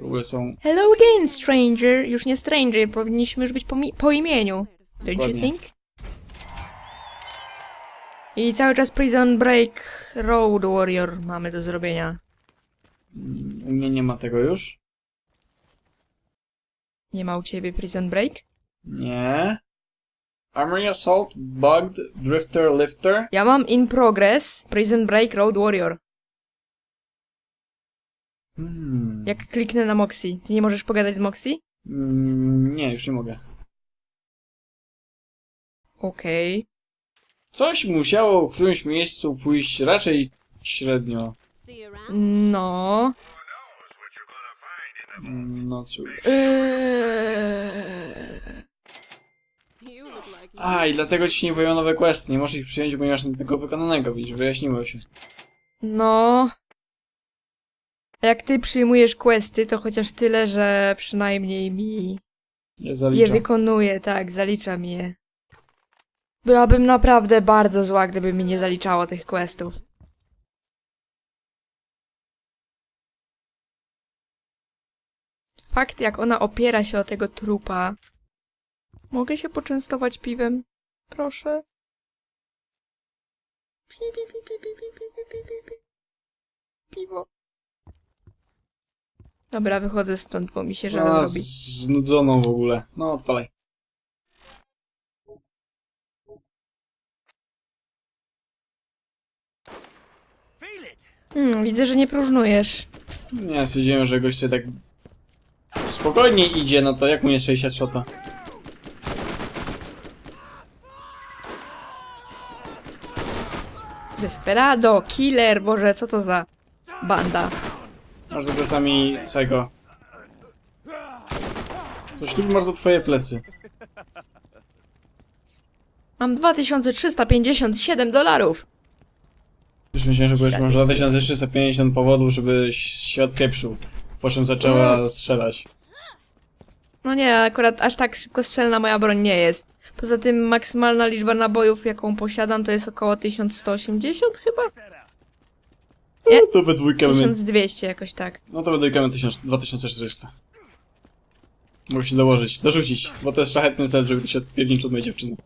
W ogóle są... Hello again, stranger. Już nie stranger, powinniśmy już być po, mi- po imieniu. Don't you Dokładnie. think? I cały czas Prison Break Road Warrior mamy do zrobienia. U mnie nie ma tego już. Nie ma u ciebie Prison Break? Nie. Armory Assault, Bugged, Drifter, Lifter. Ja mam in progress Prison Break Road Warrior. Hmm. Jak kliknę na Moxie, ty nie możesz pogadać z Moxie? Mm, nie, już nie mogę. Okej. Coś musiało w którymś miejscu pójść raczej średnio. No. Mm, No cóż. Eee... A, i dlatego ci się nie pojawią nowe questy. Nie możesz ich przyjąć, bo nie masz tego wykonanego, widzisz, wyjaśniło się. No. Jak ty przyjmujesz questy, to chociaż tyle, że przynajmniej mi Nie je zaliczam. wykonuję, tak, zaliczam je. Byłabym naprawdę bardzo zła, gdyby mi nie zaliczało tych questów. Fakt, jak ona opiera się o tego trupa. Mogę się poczęstować piwem? Proszę. Pi, pi, pi, pi, pi, pi, pi, pi, pi, pi. Piwo. Dobra, wychodzę stąd, bo mi się żal A, robi. znudzoną w ogóle. No, odpalaj. Hmm, widzę, że nie próżnujesz. Nie, stwierdziłem, że gość sobie tak spokojnie idzie, no to jak mu jest 60 shota? Desperado, killer, boże, co to za banda? Masz za plecami Psycho. Coś tu masz za twoje plecy. Mam 2357 dolarów. Już myślałem, że powiesz, masz 2350 powodów, żeby się odkieprzył. Po czym zaczęła strzelać. No nie, akurat aż tak szybko strzelna moja broń nie jest. Poza tym maksymalna liczba nabojów, jaką posiadam, to jest około 1180 chyba? Nie. No to we dwójkę mamy... 1200 jakoś tak. No to we dwójkę mamy 1000 2400. Mogę się dołożyć, dorzucić, bo to jest szlachetny cel, żeby się odpierniczył od mojej dziewczyny.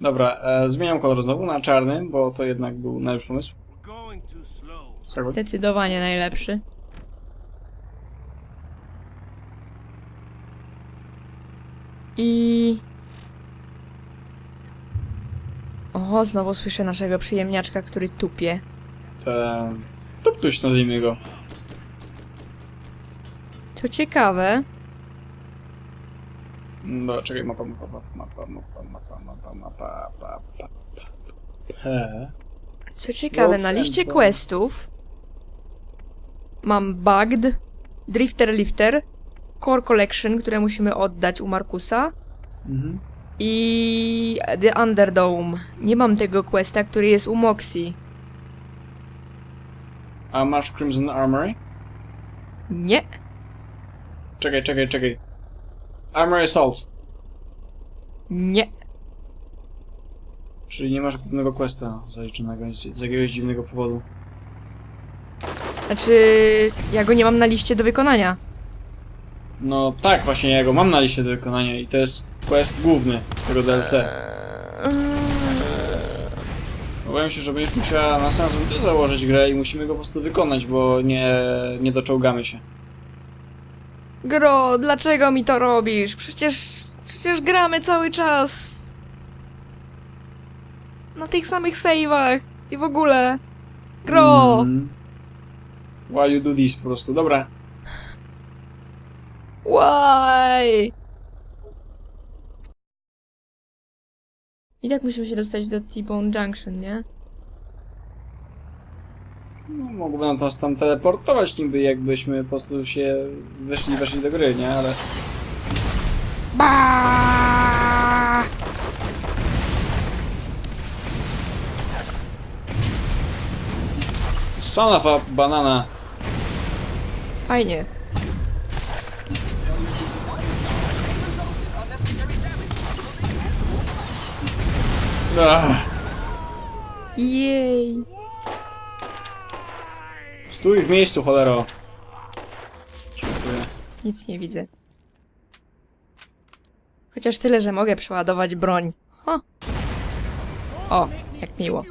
Dobra, e, zmieniam kolor znowu na czarny, bo to jednak był najlepszy pomysł. Zdecydowanie najlepszy. I... O, znowu słyszę naszego przyjemniaczka, który tupie. To ktoś nazwijmy go. Co ciekawe, No, czekaj, mapa, mapa, mapa, mapa, mapa, mapa, mapa, mapa, mapa, P. co ciekawe, na liście questów mam Bugged, Drifter Lifter, Core Collection, które musimy oddać u Markusa Mhm. i The Underdome. Nie mam tego questa, który jest u Moxie. A masz Crimson Armory? Nie. Czekaj, czekaj, czekaj. Armory Assault. Nie. Czyli nie masz głównego questa zaliczonego z jakiegoś dziwnego powodu. Znaczy, ja go nie mam na liście do wykonania. No tak, właśnie ja go mam na liście do wykonania i to jest quest główny tego DLC. Obawiam się, że będziesz musiała na sensem ty założyć grę i musimy go po prostu wykonać, bo nie, nie doczołgamy się. Gro, dlaczego mi to robisz? Przecież, przecież gramy cały czas. Na tych samych save'ach i w ogóle. Gro! Mm. Why you do this po prostu. Dobra. Why? I tak musimy się dostać do T-Bone Junction, nie? No, mógłbym nas tam teleportować niby, jakbyśmy po prostu się weszli, weszli do gry, nie? Ale... Ba! Son of a banana. Fajnie. Ach, Jej. stój w miejscu, cholero. nic nie widzę. Chociaż tyle, że mogę przeładować broń. Ho. O, jak miło.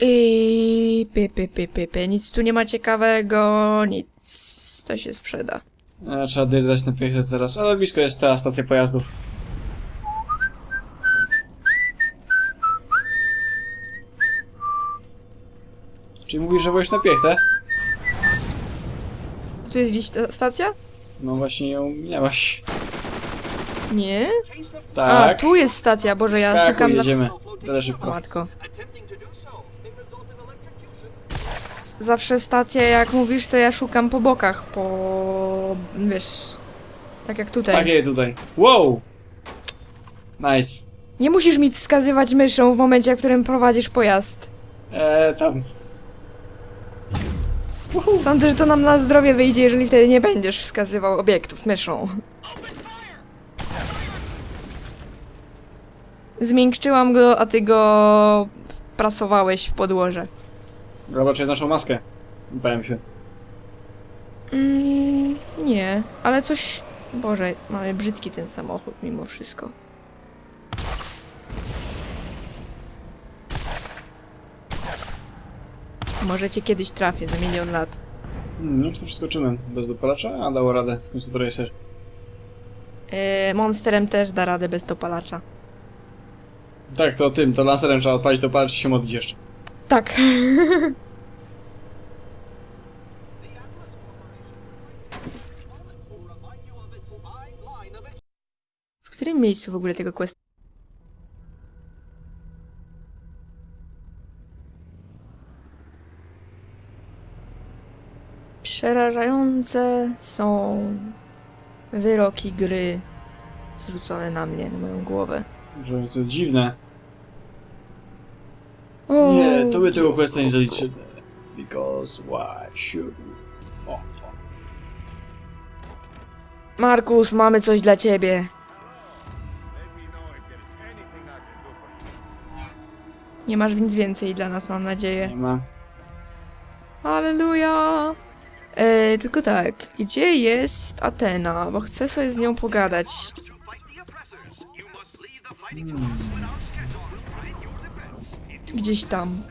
I py, py, py, py, py. Nic tu nie ma ciekawego, nic. To się sprzeda. E, trzeba dać na piechę teraz, ale blisko jest ta stacja pojazdów. Czyli mówisz, że byłeś na piechtę? Tu jest gdzieś ta stacja? No właśnie ją minęłaś. Nie? A, Tak. tu jest stacja, Boże, ja Skakuj, szukam jedziemy. Tyle szybko. matko. Zawsze stacja, jak mówisz, to ja szukam po bokach, po... wiesz... Tak jak tutaj. Takie tutaj. Wow! Nice. Nie musisz mi wskazywać myszą w momencie, w którym prowadzisz pojazd. Eee, tam. Sądzę, że to nam na zdrowie wyjdzie, jeżeli wtedy nie będziesz wskazywał obiektów myszą. Zmiękczyłam go, a ty go wprasowałeś w podłoże. Zobaczcie naszą maskę. Bałem się. Mm, nie, ale coś... Boże, mamy brzydki ten samochód mimo wszystko. Może cię kiedyś trafię za milion lat. Hmm, nie wiem, czy to przeskoczymy. Bez dopalacza? A, dało radę. W końcu to racer. Yy, monsterem też da radę bez dopalacza. Tak, to tym, to lancerem trzeba odpalić dopalacz i się modlić jeszcze. Tak. W którym miejscu w ogóle tego quest? Przerażające są wyroki gry zrzucone na mnie, na moją głowę. Że to dziwne. Nie, to by tego questa nie zaliczymy. Because why should we? O, o. Markus, mamy coś dla ciebie. Nie masz nic więcej dla nas, mam nadzieję. Nie ma. Halleluja! E, tylko tak, gdzie jest Atena? Bo chcę sobie z nią pogadać. Gdzieś tam.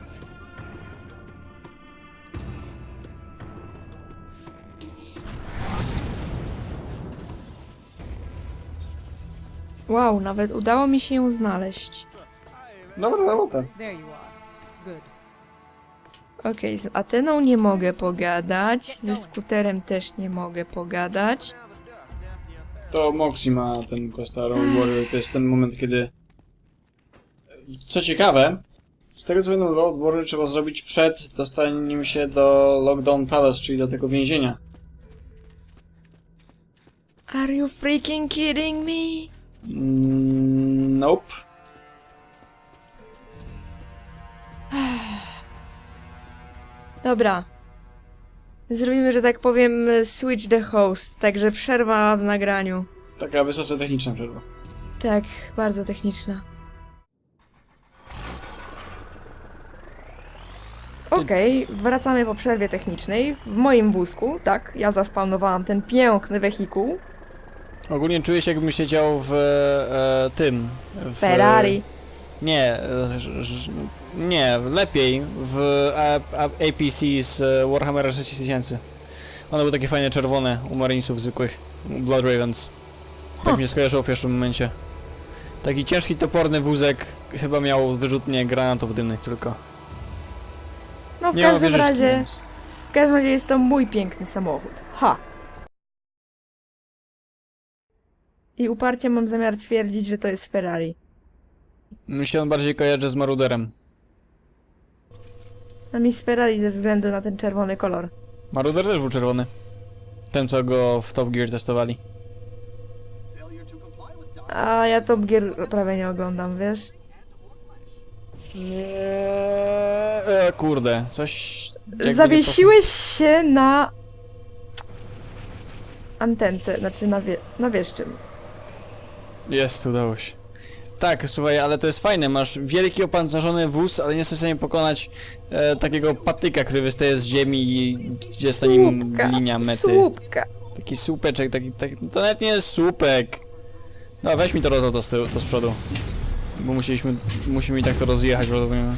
Wow, nawet udało mi się ją znaleźć. Dobra robota. There you are. Good. Okej, z Ateną nie mogę pogadać, ze skuterem też nie mogę pogadać. To Moxie ma ten quest Arrow Warrior. To jest ten moment, kiedy... Co ciekawe, z tego co wiem, Road Warrior trzeba zrobić przed dostaniem się do Lockdown Palace, czyli do tego więzienia. Are you freaking kidding me? Mm, nope. Dobra. Zrobimy, że tak powiem, switch the host, także przerwa w nagraniu. Taka wysoce techniczna przerwa. Tak, bardzo techniczna. Okej, wracamy po przerwie technicznej. W moim wózku, tak, ja zaspawnowałam ten piękny wehikuł. Ogólnie czuję się jakbym siedział w e, tym. W, Ferrari. Nie, e, ż- ż- nie, lepiej w A- A- APC z e, Warhammera 6000. One były takie fajne czerwone u Marinesów zwykłych. Blood Ravens. Tak Huh. mi się skojarzyło w pierwszym momencie. Taki ciężki, toporny wózek chyba miał wyrzutnie granatów dymnych tylko. W Nie każdym razie, w każdym razie jest to mój piękny samochód. Ha! I uparcie mam zamiar twierdzić, że to jest Ferrari. Mi się on bardziej kojarzy z Maruderem. A mi z Ferrari ze względu na ten czerwony kolor. Maruder też był czerwony. Ten, co go w Top Gear testowali. A ja Top Gear prawie nie oglądam, wiesz? Nie, e, kurde, coś... jakby Zawiesiłeś się na antence, znaczy na, wie, na wiesz czym. Jest, udało się. tak, słuchaj, ale to jest fajne, masz wielki opancerzony wóz, ale nie jesteś w stanie pokonać e, takiego patyka, który wystaje z ziemi i gdzie jest na nim Słupka, linia mety. słupka. Taki słupeczek, taki, taki, to nawet nie jest słupek. No weź mi to rozlot to z tyłu, to z przodu. Bo musieliśmy, musimy i tak to rozjechać prawdopodobnie.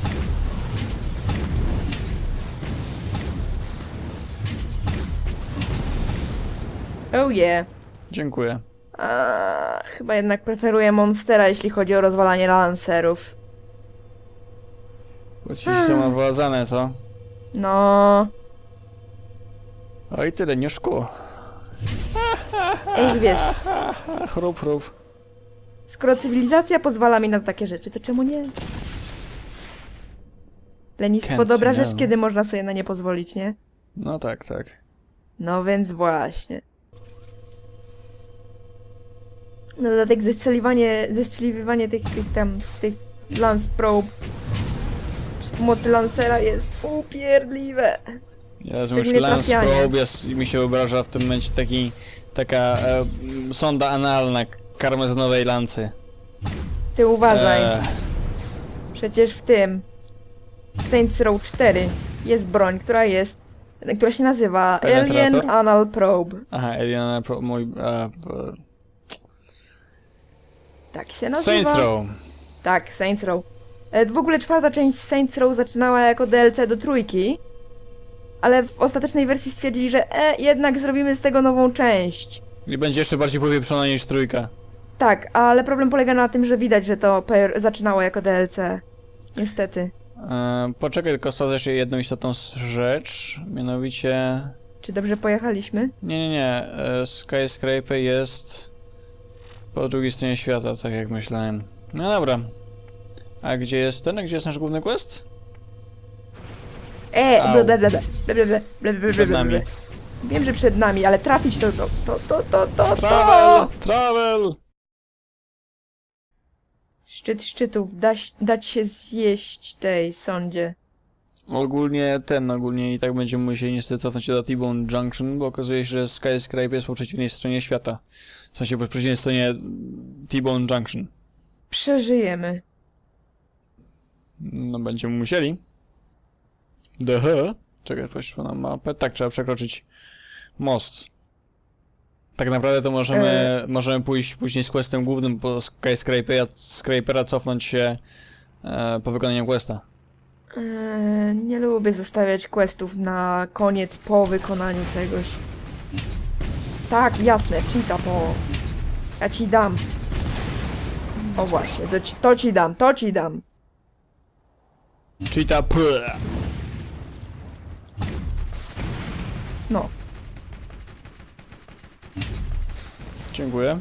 Oh yeah. Dziękuję. A, chyba jednak preferuję Monstera, jeśli chodzi o rozwalanie lancerów. Bo ci są nawładzane, co? No. Oj, tyle, nie szkło. Ej, wiesz, A, chrób, chrób. Skoro cywilizacja pozwala mi na takie rzeczy, to czemu nie? Lenistwo Can't dobra rzecz, no. kiedy można sobie na nie pozwolić, nie? No tak, tak. No więc właśnie. Na dodatek zestrzeliwanie, zestrzeliwywanie tych, tych tam, tych lance probe przy pomocy lancera jest upierdliwe. Ja już Szczególnie Lance trafianie. Probe jest, i mi się wyobraża w tym momencie taki, taka e, sonda analna karmezynowej lancy. Ty uważaj, E, przecież w tym w Saints Row 4 jest broń, która jest, która się nazywa Penetrator? Alien Anal Probe. aha, Alien Pro, mój... E, Tak się nazywa. Saints Row. Tak, Saints Row. E, W ogóle czwarta część Saints Row zaczynała jako DLC do trójki, ale w ostatecznej wersji stwierdzili, że e, jednak zrobimy z tego nową część. I będzie jeszcze bardziej powieprzona niż trójka. Tak, ale problem polega na tym, że widać, że to per- zaczynało jako DLC. Niestety. E, poczekaj, tylko sprawdzę jeszcze jedną istotną rzecz, mianowicie... Czy dobrze pojechaliśmy? Nie, nie, nie, e, Skyscraper jest po drugiej stronie świata, tak jak myślałem. No dobra. A gdzie jest ten? Gdzie jest nasz główny quest? E, Au. ble, ble, ble, ble, ble, ble, ble, ble, ble, Przed ble, nami. ble. Wiem, że przed nami, ale trafić to, to, to, to, to, to, Travel! to! Travel! Szczyt szczytów, dać, dać się zjeść tej sądzie. Ogólnie ten, ogólnie i tak będziemy musieli niestety cofnąć się do T-Bone Junction, bo okazuje się, że Skyscraper jest po przeciwnej stronie świata. W sensie po przeciwnej stronie T-Bone Junction. Przeżyjemy. No będziemy musieli. Dehe. Czekaj, patrzmy na mapę. Tak, trzeba przekroczyć most. Tak naprawdę to możemy, E. możemy pójść później z questem głównym po Skyscrapera, Scrapera, cofnąć się e, po wykonaniu questa. Eee, nie lubię zostawiać questów na koniec po wykonaniu czegoś. Tak, jasne, cheata to. Ja ci dam. O właśnie, to ci, to ci dam, to ci dam. Cheetah p. No. Dziękuję.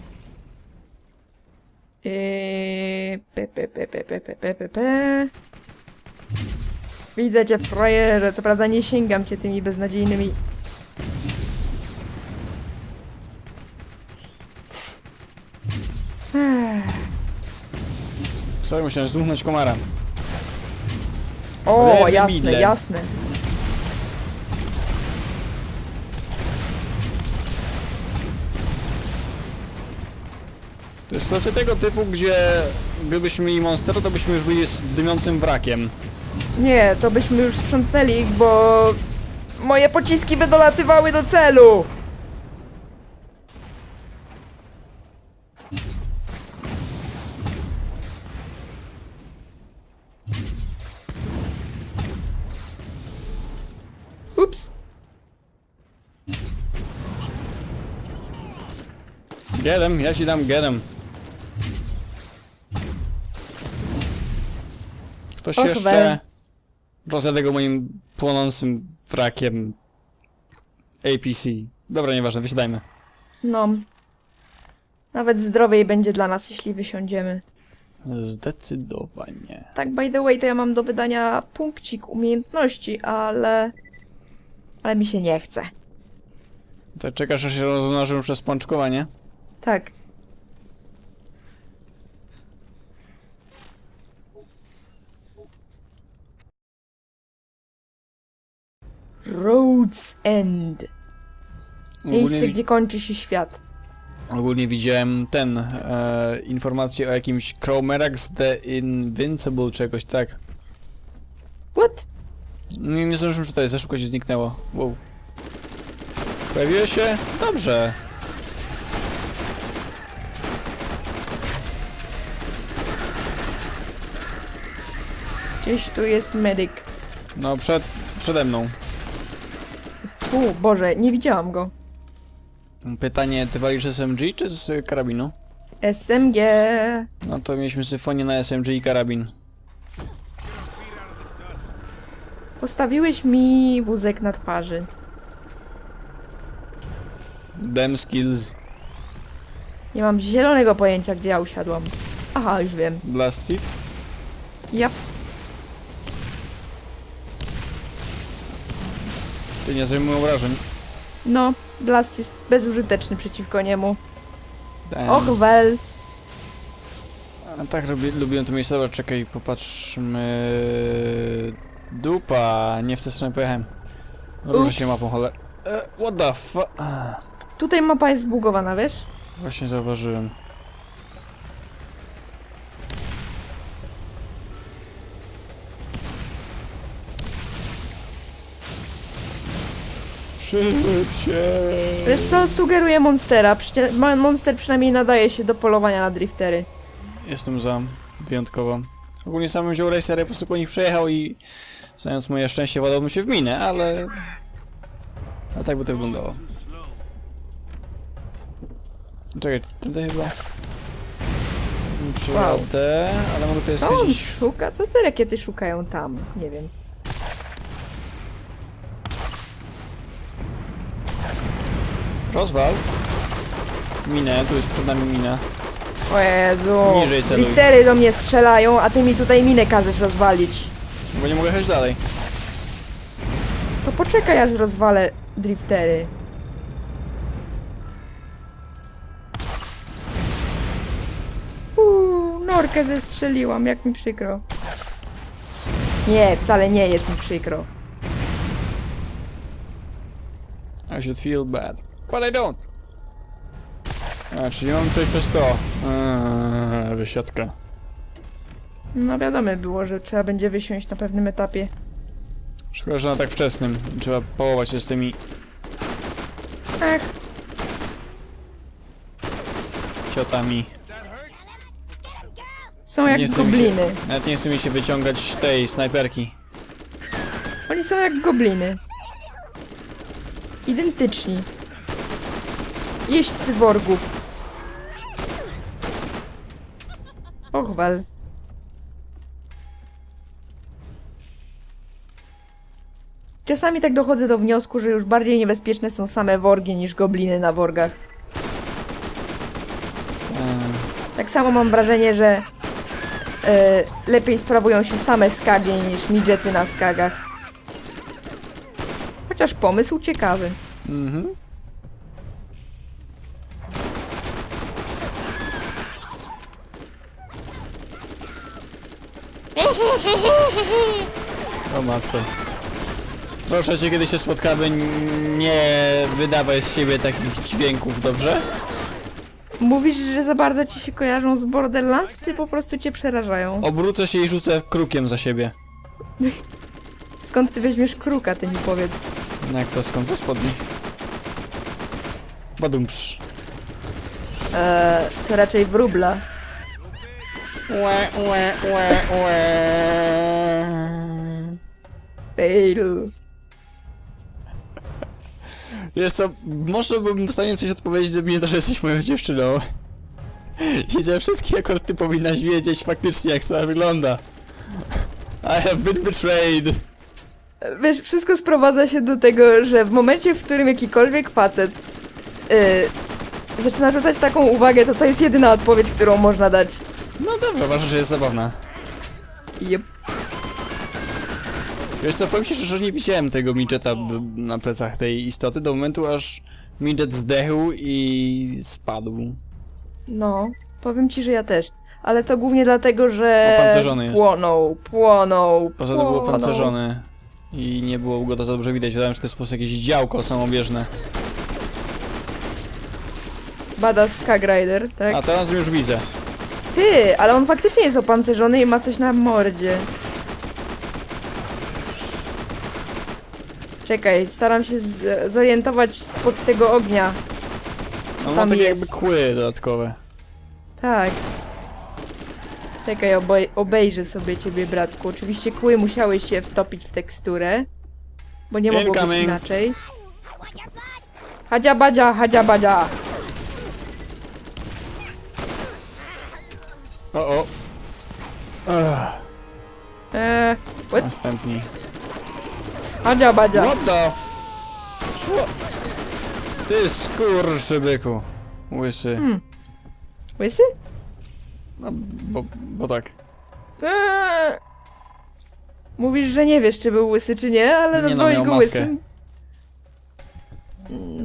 Pe, pe, pe, pe, pe, pe, pe, pe, pe. Widzę cię, frajerze. Co prawda nie sięgam cię tymi beznadziejnymi... Sorry, musiałem zdmuchnąć komara. O, jasne, jasne. Sytuacja tego typu, gdzie gdybyśmy mieli monstera, to byśmy już byli z dymiącym wrakiem. Nie, to byśmy już sprzątnęli ich, bo moje pociski by dolatywały do celu. Ups. Gedem, ja ci dam gedem. Ktoś Och, jeszcze we. rozjadę go moim płonącym wrakiem APC. Dobra, nieważne, wysiadajmy. No. Nawet zdrowiej będzie dla nas, jeśli wysiądziemy. Zdecydowanie. Tak, by the way, to ja mam do wydania punkcik umiejętności, ale... Ale mi się nie chce. To czekasz, aż się rozmnożą przez pączkowanie? Tak. Road's End. Miejsce, Ogólnie, gdzie kończy się świat. Ogólnie widziałem ten, e, informację o jakimś Chromerax The Invincible, czegoś tak. What? Nie, nie zdążyłem czytać, za szybko się zniknęło. Wow. Pojawiło się? Dobrze. Gdzieś tu jest medyk. No, przed, przede mną. Tu, Boże, nie widziałam go. Pytanie, ty walisz SMG czy z karabinu? SMG. No to mieliśmy symfonię na SMG i karabin. Postawiłeś mi wózek na twarzy. Dem skills. Nie mam zielonego pojęcia, gdzie ja usiadłam. Aha, już wiem. Blast seat. Ja Ty nie zajmują wrażeń. No, Blast jest bezużyteczny przeciwko niemu. Damn. Och, wel. A tak lubi, lubiłem to miejsce. Dobra, czekaj, popatrzmy. Dupa, nie w tę stronę pojechałem. Ruszę się mapą, chole. E, what the fu... Tutaj mapa jest zbugowana, wiesz? Właśnie zauważyłem. Szybciej! Wiesz co, sugeruje Monstera. Przycie- ma- Monster przynajmniej nadaje się do polowania na driftery. Jestem za, wyjątkowo. Ogólnie sam bym wziął racer, po prostu po nich przejechał i znając moje szczęście ładałbym się w minę, ale... A tak by to wyglądało. Czekaj, tutaj chyba... Przyjadę, ale mogę tutaj Co on skręcić... szuka? Co te rakiety szukają tam? Nie wiem. Rozwal. Minę, tu jest przed nami mina. O Jezu. Niżej celuj. Do mnie strzelają, a ty mi tutaj minę każesz rozwalić. Bo nie mogę jechać dalej. To poczekaj, aż rozwalę driftery. Uuu, norkę zestrzeliłam, jak mi przykro. Nie, wcale nie jest mi przykro. I should feel bad. I don't. A, czyli mam przejść przez to. Eee, wysiadka. No wiadomo było, że trzeba będzie wysiąść na pewnym etapie. Szkoda, że na tak wczesnym. Trzeba połować się z tymi Ach, ciotami. są jak Nie chce mi się- gobliny. Nawet nie chce mi się wyciągać tej snajperki. Oni są jak gobliny. Identyczni. Jeźdźcy worgów. Och, wal. Czasami tak dochodzę do wniosku, że już bardziej niebezpieczne są same worgi niż gobliny na worgach. Tak samo mam wrażenie, że e, lepiej sprawują się same skagi niż midżety na skagach. Chociaż pomysł ciekawy. mhm. O matko. Proszę cię, kiedy się spotkamy, nie wydawaj z siebie takich dźwięków, dobrze? Mówisz, że za bardzo ci się kojarzą z Borderlands, czy po prostu cię przerażają? Obrócę się i rzucę krukiem za siebie. Skąd ty weźmiesz kruka, ty mi powiedz. No jak to skąd ze spodni? Badumprz. Eee, to raczej wróbla. Łe, łe, łe, łe. Fail. Wiesz co, może bym w stanie coś odpowiedzieć, gdyby nie to, że jesteś moją dziewczyną. I ze wszystkich akurat ty powinnaś wiedzieć faktycznie, jak sprawa wygląda. I have been betrayed. Wiesz, wszystko sprowadza się do tego, że w momencie, w którym jakikolwiek facet yy, zaczyna rzucać taką uwagę, to to jest jedyna odpowiedź, którą można dać. No dobrze, ważne, że jest zabawna. Jep. Wiesz co, powiem ci szczerze, że nie widziałem tego midgeta na plecach tej istoty do momentu, aż midget zdechł i spadł. No, powiem ci, że ja też. Ale to głównie dlatego, że Opancerzony jest. płonął, płonął, Poza tym był płonął. pancerzony i nie było go to za dobrze widać. Wydaje mi się, że to jest po prostu jakieś działko samobieżne. Badass Skag Rider, tak? A teraz już widzę. Ty, ale on faktycznie jest opancerzony i ma coś na mordzie. Czekaj, staram się zorientować spod tego ognia. Co On ma tam takie jest? jakby kły dodatkowe. Tak. Czekaj, obej obejrzę sobie ciebie, bratku. Oczywiście kły musiały się wtopić w teksturę, bo nie mogło być Incoming. inaczej. Hadzia badzia, hadzia badzia. O, o. Ugh, Eee, what? następni. Hadzia badzia. What the f... Ty skurczybyku. Łysy. Hmm. Łysy? No, bo, bo tak. Eee. Mówisz, że nie wiesz, czy był łysy, czy nie, ale no, nazwałeś miał go maskę. łysym.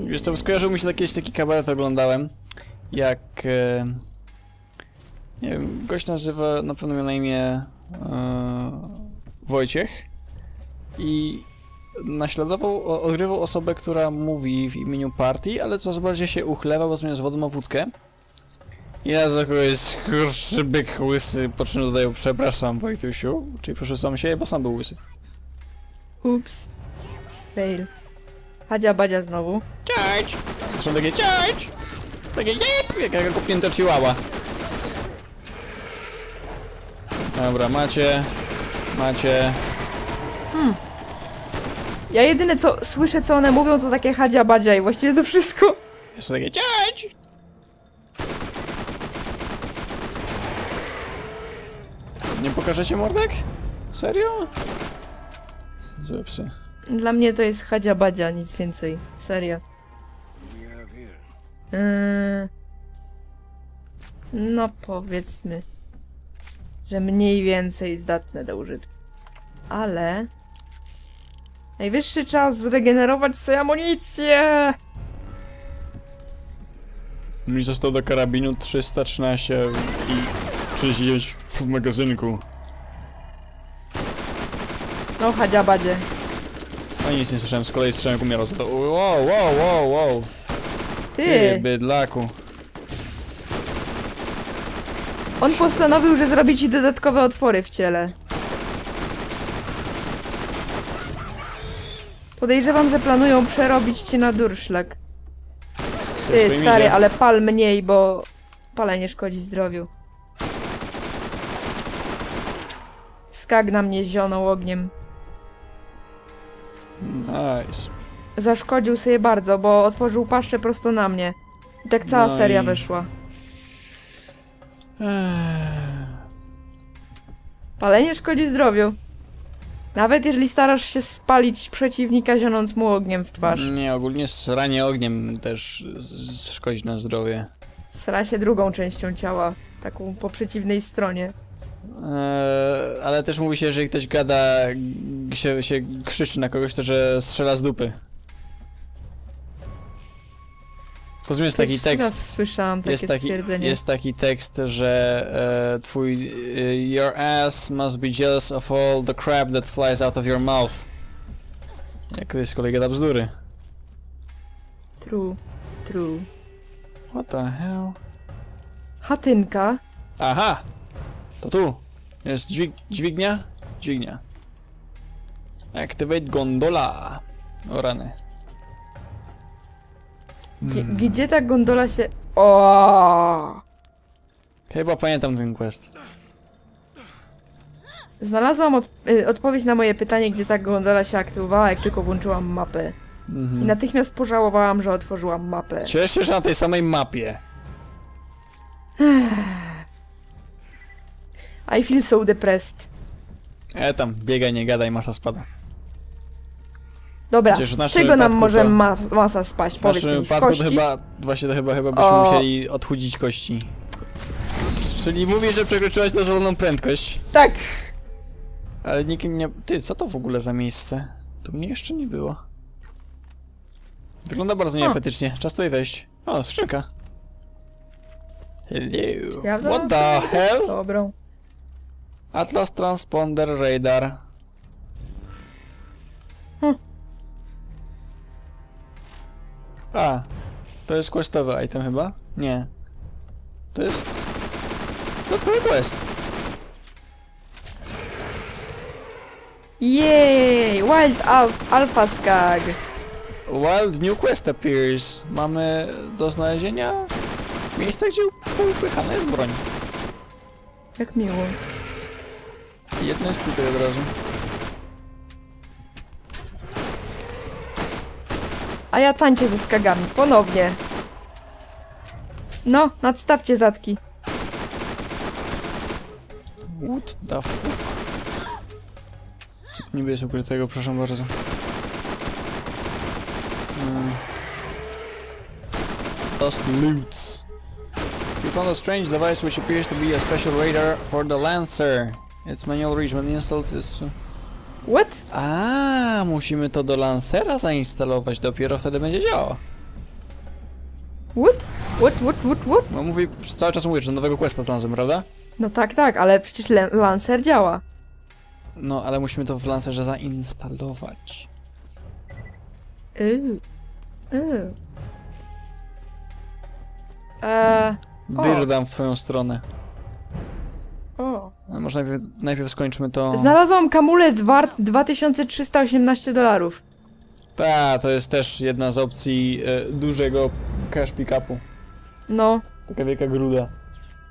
Wiesz co, skojarzył mi się kiedyś taki kabaret oglądałem, jak... E, nie wiem, gość nazywa, na pewno miał na imię e, Wojciech i naśladował, o- odgrywał osobę, która mówi w imieniu partii, ale coraz bardziej się uchlewał, bo zamiast wody ma wódkę. Ja za kogoś skurczybyk łysy, po czym dodaję, przepraszam Wojtusiu, czyli proszę sam się, bo sam był łysy. Ups. Fail. Hadzia badzia znowu. Cześć! Są takie cześć! Takie jep! Jak kopnięta chihuahua. Dobra, macie. Macie. Ja jedyne co słyszę, co one mówią, to takie hadzia badzia i właściwie to wszystko. Jeszcze takie cześć! Nie pokażecie mordek? Serio? Złe psy. Dla mnie to jest hadzia badzia, nic więcej. Serio. Yy... No powiedzmy, że mniej więcej zdatne do użytku. Ale... Najwyższy czas zregenerować sobie amunicję! Mi został do karabinu 313 i 39 w magazynku. No hadzia badzie. No nic nie słyszałem, z kolei słyszałem jak umierał za to. Wow, wow, wow, wow. Ty, Ty! bydlaku. On postanowił, że zrobi ci dodatkowe otwory w ciele. Podejrzewam, że planują przerobić cię na durszlak. Ty, stary, ale pal mniej, bo palenie szkodzi zdrowiu. Skag na mnie zionął ogniem. Nice. Zaszkodził sobie bardzo, bo otworzył paszczę prosto na mnie. I tak cała No seria i- wyszła. Eee, Palenie szkodzi zdrowiu. Nawet jeżeli starasz się spalić przeciwnika zionąc mu ogniem w twarz. Nie, ogólnie sranie ogniem też szkodzi na zdrowie. Sra się drugą częścią ciała, taką po przeciwnej stronie. Eee, ale też mówi się, że jeżeli ktoś gada, się, się krzyczy na kogoś, to że strzela z dupy. Rozumiem, jest taki tekst. Słyszałam takie Jest taki, stwierdzenie. jest taki tekst, że e, twój e, your ass must be jealous of all the crap that flies out of your mouth. Jak ktoś z kolei gada bzdury. True, true. What the hell? Chatynka. Aha! To tu. Jest dźwig dźwignia? Dźwignia. Activate gondola. O rany. Gdzie, gdzie ta gondola się... O! Chyba pamiętam ten quest. Znalazłam od, y, odpowiedź na moje pytanie, gdzie ta gondola się aktywowała, jak tylko włączyłam mapę. I Mhm. natychmiast pożałowałam, że otworzyłam mapę. Cieszę się, że na tej samej mapie. I feel so depressed. E tam, biegaj, nie gadaj, masa spada. Dobra, w z naszym czego nam wypadku może to- ma masa spaść? W Powiedz naszym mi, z wypadku to kości? chyba, właśnie to chyba, chyba byśmy O. musieli odchudzić kości. Czyli mówisz, że przekroczyłaś dozwoloną prędkość. Tak! Ale nikim nie... Ty, co to w ogóle za miejsce? Tu mnie jeszcze nie było. Wygląda bardzo nieapetycznie. Czas tutaj wejść. O, skrzynka. Hello. Ja What the hell? Dobrą. Atlas Transponder Radar. A. To jest questowy item chyba? Nie. To jest... Dodatkowy quest. Jej! Wild Alf, Alpha Skag! Wild New Quest appears. Mamy do znalezienia miejsca, gdzie upychana jest broń. Jak miło. Jedno jest tutaj od razu. A ja tańczę ze skagami, ponownie. No, nadstawcie zatki. What the fuck? Tu niby jest ukrytego, proszę bardzo. Hmm. Lost loots. You found a strange device which appears to be a special radar for the Lancer. Its manual reach when installed is... What? A, musimy to do Lancera zainstalować, dopiero wtedy będzie działało. What? What, what, what, what? No mówi, cały czas mówisz, że nowego questa znalazłem, prawda? No tak, tak, ale przecież Le- Lancer działa. No, ale musimy to w Lancerze zainstalować. Yy. Yy. Eee, O. Dyrdam w twoją stronę. O. Może najpierw, najpierw skończmy to... Znalazłam kamulec wart 2318 dolarów. Ta, to jest też jedna z opcji e, dużego cash pickupu. No, Taka wielka gruda.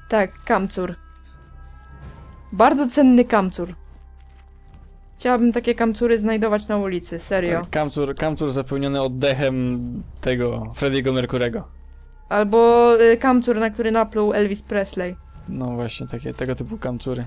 tak, kamcur. Bardzo cenny kamcur. Chciałabym takie kamcury znajdować na ulicy, serio. Tak, kamcur, kamcur zapełniony oddechem tego Freddy'ego Mercurego. Albo y, kamcur, na który napluł Elvis Presley. No właśnie, takie, tego typu kamcury.